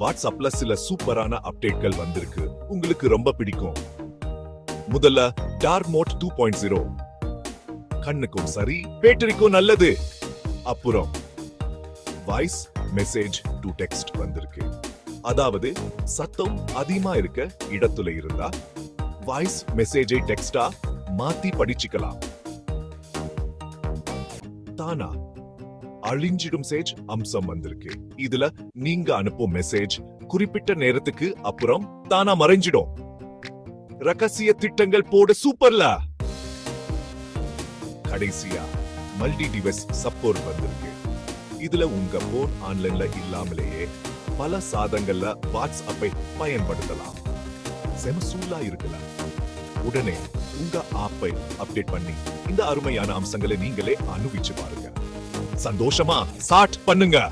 வாட்ஸ்அப்ல சில சூப்பரான அப்டேட்கள் வந்திருக்கு. உங்களுக்கு ரொம்ப பிடிக்கும். முதல்ல dark mode two point zero கண்ணுக்கும் சரி பேட்டரிக்கும் நல்லது. அப்புறம் வாய்ஸ் மெசேஜ் டு டெக்ஸ்ட் வந்திருக்கு. அதாவது சத்தம் அதிகமா இருக்க இடத்துல இருந்தா வாய்ஸ் மெசேஜை டெக்ஸ்டா மாத்தி படிச்சுக்கலாம். தானா அழிஞ்சிடும் சேஜ் அம்சம் வந்திருக்கு. இதுல நீங்க அனுப்பும் மெசேஜ் குறிப்பிட்ட நேரத்துக்கு அப்புறம் தானா மறைஞ்சிடும். ரகசிய திட்டங்கள் போட சூப்பர்ல. கடைசியா மல்டி டிவைஸ் சப்போர்ட் வந்திருக்கு. இதுல உங்க போன் ஆன்லைன்ல இல்லாமலேயே பல சாதங்கள்ல வாட்ஸ்அப்பை பயன்படுத்தலாம். செமசூலா இருக்கலாம் உடனே உங்க ஆப்பை அப்டேட் பண்ணி இந்த அருமையான அம்சங்களை நீங்களே அனுபவிச்சு பாருங்க. சந்தோஷமா ஸ்டார்ட் பண்ணுங்க.